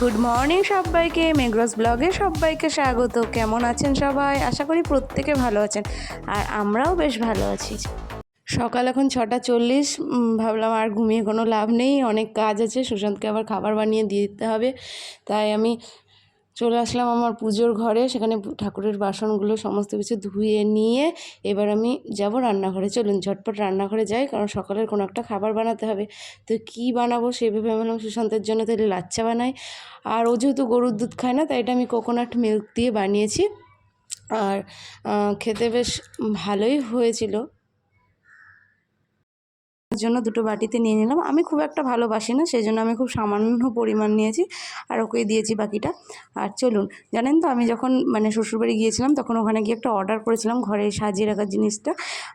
Good morning সবাইকে মেঘরস ব্লগে সবাইকে স্বাগত। কেমন আছেন সবাই? আশা করি প্রত্যেকে ভালো আছেন। আর আমরাও বেশ ভালো আছি। সকাল এখন ছটা চল্লিশ ভাবলাম আর ঘুমিয়ে কোনো লাভ নেই। অনেক কাজ আছে, সুশান্তকে আবার খাবার বানিয়ে দিয়ে দিতে হবে। তাই আমি চলে আসলাম আমার পুজোর ঘরে, সেখানে ঠাকুরের বাসনগুলো সমস্ত কিছু ধুয়ে নিয়ে এবার আমি যাব রান্নাঘরে। চলুন, ঝটপট রান্নাঘরে যাই, কারণ সকালের কোনো একটা খাবার বানাতে হবে। তো কী বানাবো সেভাবে ভাবলাম সুশান্তের জন্য তাহলে লাচ্চা বানাই। আর ও যেহেতু গরুর দুধ খায় না, তাই এটা আমি কোকোনাট মিল্ক দিয়ে বানিয়েছি। আর খেতে বেশ ভালোই হয়েছিল। জন্য দুটো বাটিতে নিয়ে নিলাম। আমি খুব একটা ভালোবাসি না সেই জন্য আমি খুব সামান্য পরিমাণ নিয়েছি আর ওকে দিয়েছি বাকিটা। আর চলুন, জানেন তো আমি যখন মানে শ্বশুরবাড়ি গিয়েছিলাম, তখন ওখানে গিয়ে একটা অর্ডার করেছিলাম ঘরে সাজিয়ে রাখার জিনিসটা।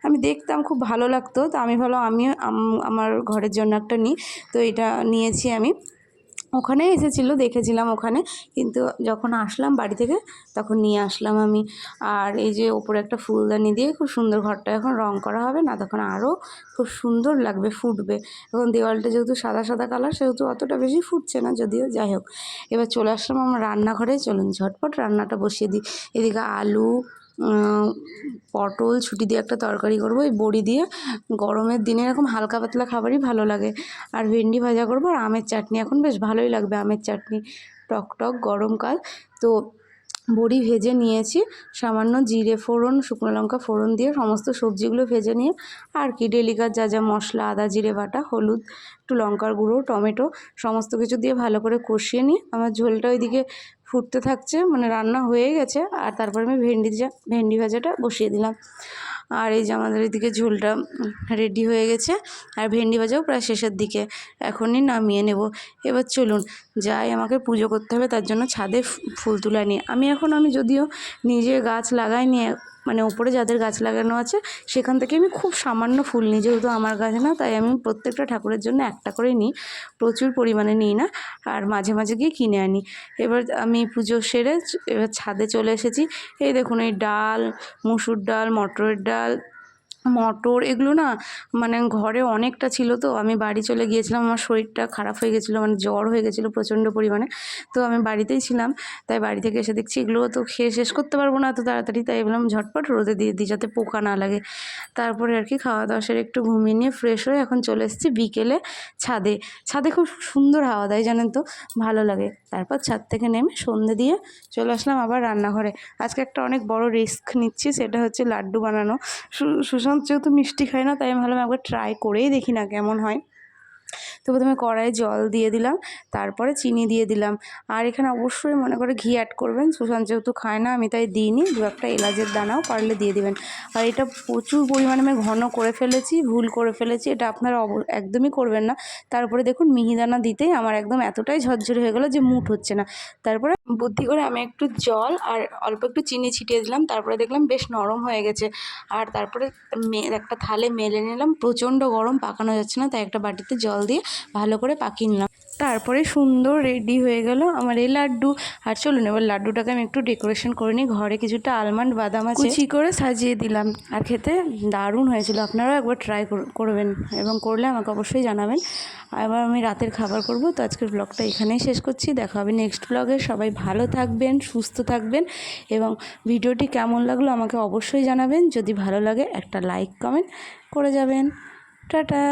আমি দেখতাম খুব ভালো লাগতো, তো আমি ভালো আমি, আমার ঘরের জন্য একটা নিই। তো এটা নিয়েছি আমি। ওখানে এসেছিল, দেখেছিলাম ওখানে। কিন্তু যখন আসলাম বাড়ি থেকে, তখন নিয়ে আসলাম আমি। আর এই যে ওপরে একটা ফুলদানি দিয়ে খুব সুন্দর ঘরটা এখন রং করা হবে, না তখন আরও খুব সুন্দর লাগবে, ফুটবে। এখন দেওয়ালটা যেহেতু সাদা সাদা কালার, সেহেতু অতটা বেশি ফুটছে না, যদিও যাই হোক। এবার চলে আসলাম আমার রান্নাঘরে। চলুন ঝটপট রান্নাটা বসিয়ে দিই। এদিকে আলু পটল, ছুটি দিয়ে একটা তরকারি করব, এই বড়ি দিয়ে। গরমের দিনে এরকম হালকা পাতলা খাবারই ভালো লাগে। আর ভেন্ডি ভাজা করব, আর আমের চাটনি। এখন বেশ ভালোই লাগবে আমের চাটনি। টক টক গরমকাল। তো বড়ি ভেজে নিয়েছি। সামান্য জিরে ফোড়ন, শুকনো লঙ্কা ফোড়ন দিয়ে সমস্ত সবজিগুলো ভেজে নিয়ে, আর কি ডেলিকার যা যা মশলা, আদা, জিরে বাটা, হলুদ, একটু লঙ্কার গুঁড়ো, টমেটো, সমস্ত কিছু দিয়ে ভালো করে কষিয়ে নিই আমার ঝোলটা ওইদিকে ফুটতে থাকছে মানে রান্না হয়ে গেছে, আর তারপরে আমি ভেন্ডি ভেন্ডি ভাজাটা বসিয়ে দিলাম। আর এই যে আমাদের এদিকে ঝোলটা রেডি হয়ে গেছে, আর ভেন্ডি ভাজাও প্রায় শেষের দিকে, এখনই নামিয়ে নেব। এবার চলুন যাই, আমাকে পুজো করতে হবে, তার জন্য ছাদে ফুল তুলে নিয়ে আমি এখন, আমি যদিও নিজে গাছ লাগাইনি মানে ওপরে যাদের গাছ লাগানো আছে, সেখান থেকে আমি খুব সামান্য ফুল নিই, যেহেতু আমার গাছ না, তাই আমি প্রত্যেকটা ঠাকুরের জন্য একটা করে নিই। প্রচুর পরিমাণে নিই না, আর মাঝে মাঝে গিয়ে কিনে আনি। এবার আমি পুজো সেরে, এবার ছাদে চলে এসেছি। এই দেখুন, এই ডাল, মুসুর ডাল, মটরের ডাল মটর এগুলো না মানে ঘরে অনেকটা ছিল তো, আমি বাড়ি চলে গিয়েছিলাম, আমার শরীরটা খারাপ হয়ে গেছিল মানে জ্বর হয়ে গেছিল প্রচণ্ড পরিমাণে, তো আমি বাড়িতেই ছিলাম, তাই বাড়ি থেকে এসে দেখছি এগুলো তো খেয়ে শেষ করতে পারব না এত তাড়াতাড়ি তাই বললাম ঝটপট রোদে দিয়ে দিই যাতে পোকা না লাগে, তারপরে আর কি খাওয়া দাওয়া সেরে একটু ঘুমিয়ে নিয়ে ফ্রেশ হয়ে এখন চলে এসেছি বিকেলে ছাদে ছাদে খুব সুন্দর হাওয়া দেয় জানেন তো, ভালো লাগে, তারপর ছাদ থেকে নেমে সন্ধে দিয়ে চলে আসলাম আবার রান্নাঘরে, আজকে একটা অনেক বড় রিস্ক নিচ্ছি, সেটা হচ্ছে লাড্ডু বানানো সু- সুশান্ত যেহেতু মিষ্টি খাই না তাই আমি ভাবলাম একবার ট্রাই করেই দেখি না কেমন হয়। তো প্রথমে কড়াইয়ে জল দিয়ে দিলাম, তারপরে চিনি দিয়ে দিলাম। আর এখানে অবশ্যই মনে করে ঘি অ্যাড করবেন, সুশান্ত যেহেতু খায় না, আমি তাই দিইনি, দু একটা এলাচের দানাও পারলে দিয়ে দিবেন। আর এটা প্রচুর পরিমাণে আমি ঘন করে ফেলেছি, ভুল করে ফেলেছি, এটা আপনারা একদমই করবেন না। তারপরে দেখুন মিহিদানা দিতেই আমার একদম এতটাই ঝরঝরে হয়ে গেলো যে মুঠ হচ্ছে না। তারপরে বুদ্ধি করে আমি একটু জল আর অল্প একটু চিনি ছিটিয়ে দিলাম, তারপরে দেখলাম বেশ নরম হয়ে গেছে। আর তারপরে একটা থালে মেলে নিলাম, প্রচণ্ড গরম পাকানো যাচ্ছে না, তাই একটা বাটিতে জল দিয়ে ভালো করে পাকিয়ে নিলাম। তারপরে সুন্দর রেডি হয়ে গেল আমার এই লাড্ডু। আর চলুন এবার লাড্ডুটাকে আমি একটু ডেকোরেশন করে নিই। ঘরে কিছুটা আলমন্ড বাদাম আছে। কুচি করে সাজিয়ে দিলাম। আর খেতে দারুণ হয়েছিল। আপনারাও একবার ট্রাই করবেন এবং করলে আমাকে অবশ্যই জানাবেন। এবার আমি রাতের খাবার করব। তো আজকের ব্লগটা এখানেই শেষ করছি। দেখা হবে নেক্সট ব্লগে সবাই ভালো থাকবেন সুস্থ থাকবেন এবং ভিডিওটি কেমন লাগল আমাকে অবশ্যই জানাবেন। যদি ভালো লাগে একটা লাইক কমেন্ট করে যাবেন। টাটা!